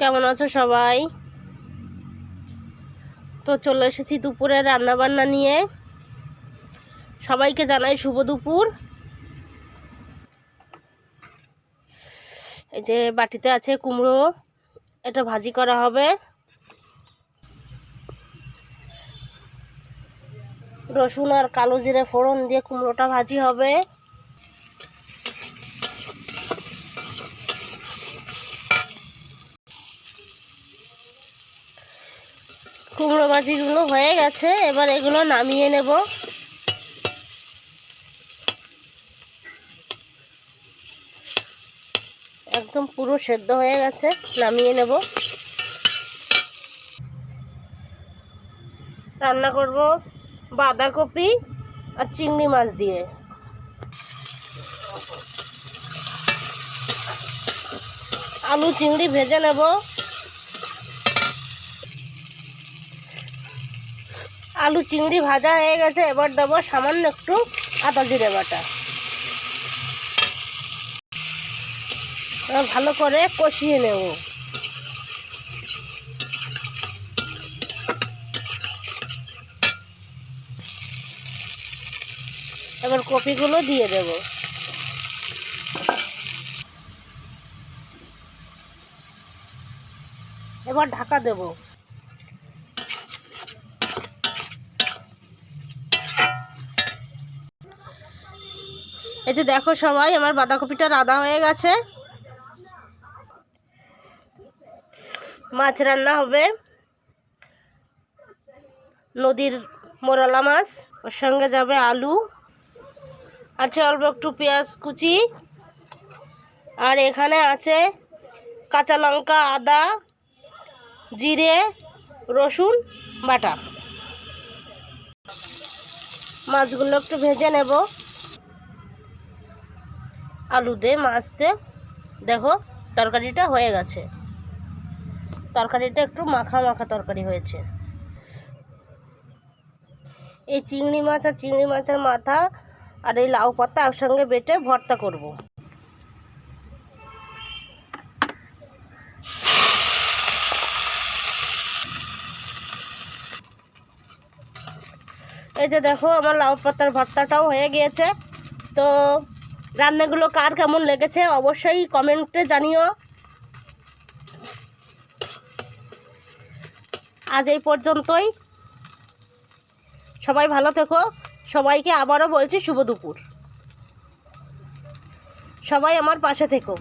কেমন আছো সবাই? তো চলে এসেছি দুপুরে রান্না বান্না নিয়ে। সবাইকে জানাই শুভ দুপুর। এই যে বাটিতে আছে কুমড়ো, এটা ভাজি করা হবে। রসুন আর কালো জিরে ফোড়ন দিয়ে কুমড়োটা ভাজি হবে। কুমড়ো ভাজিগুলো হয়ে গেছে, এবার এগুলো নামিয়ে নেব। একদম পুরো সেদ্ধ হয়ে গেছে, নামিয়ে নেব। রান্না করব বাঁধাকপি আর চিংড়ি মাছ দিয়ে। আলু, চিংড়ি ভেজে নেব। আলু চিংড়ি ভাজা হয়ে গেছে, এবার দেবো সামান্য একটু আদা জিরে বাটা। ভালো করে কষিয়ে নেব। এবার কপিগুলো দিয়ে দেব। এবার ঢাকা দেবো। এই যে দেখো সবাই, আমার বাঁধাকপিটা রাধা হয়ে গেছে। মাছ রান্না হবে। নদীর মোরলা মাছ, ওর সঙ্গে যাবে আলু। আছে অল্প একটু পেঁয়াজ কুচি। আর এখানে আছে কাঁচা লঙ্কা, আদা, জিরে, রসুন, বাটা। মাছগুলো একটু ভেজে নেব। আলু দে মাছ দেখো, তরকারিটা হয়ে গেছে। তরকারিটা একটু মাখা মাখা তরকারি হয়েছে। এই চিংড়ি মাছ আর চিংড়ি মাছের মাথা আর এই লাউ পাতা একসঙ্গে বেটে ভর্তা করব। এই যে দেখো, আমার লাউ পাতার ভর্তাটাও হয়ে গিয়েছে। তো রান্নাগুলো কার কেমন লেগেছে অবশ্যই কমেন্টে জানিও। আজ এই পর্যন্তই। সবাই ভালো থেকো। সবাইকে আবারও বলছি শুভ দুপুর। সবাই আমার পাশে থেকো।